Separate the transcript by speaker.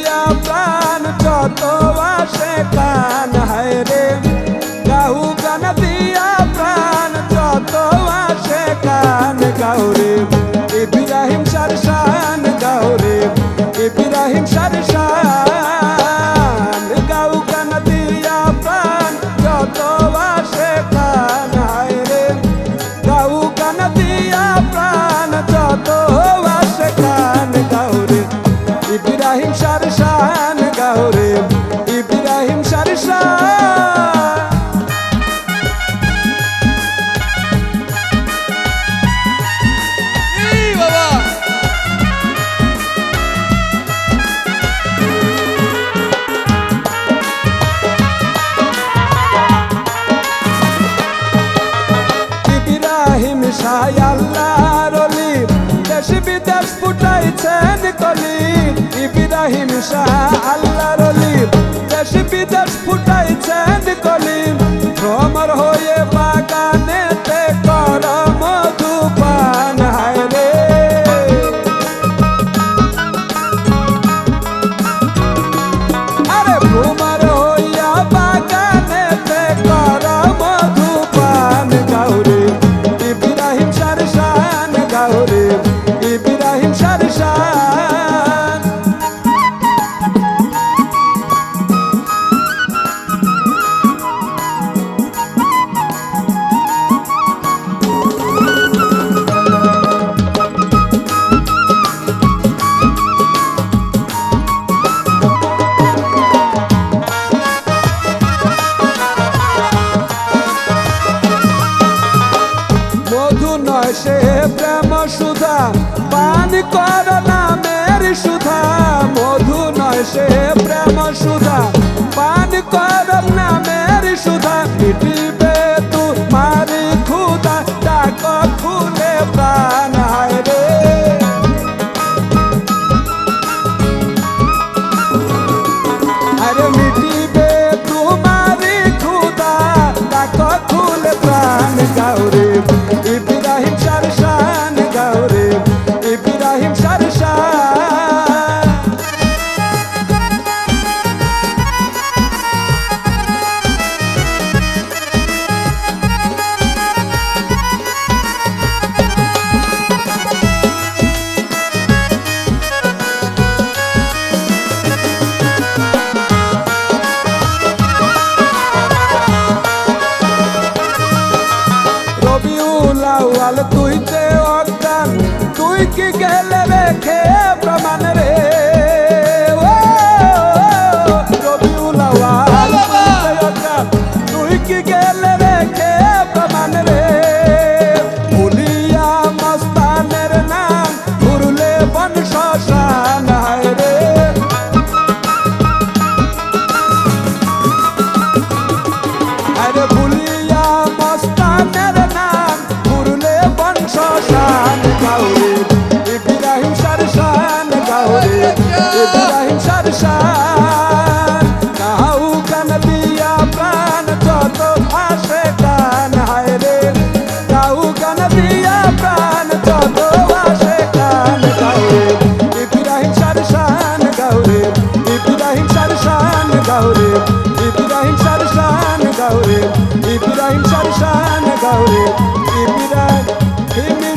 Speaker 1: দিয়া প্রাণ যত আসে কান, হায় রে। গাহু কান দিয়া প্রাণ যত আসে কান গাও রে। ইব্রাহিম সার শান গাও রে। ইব্রাহিম সার শান, গাউ গান দিয়া সাই আল্লাহর অলি। দেশ বিদেশ ফুটাইছেন কলি। ইব্রাহিম শাহ আল্লাহর অলি। দেশ Para I care. গাউরে বিবিরা হিমি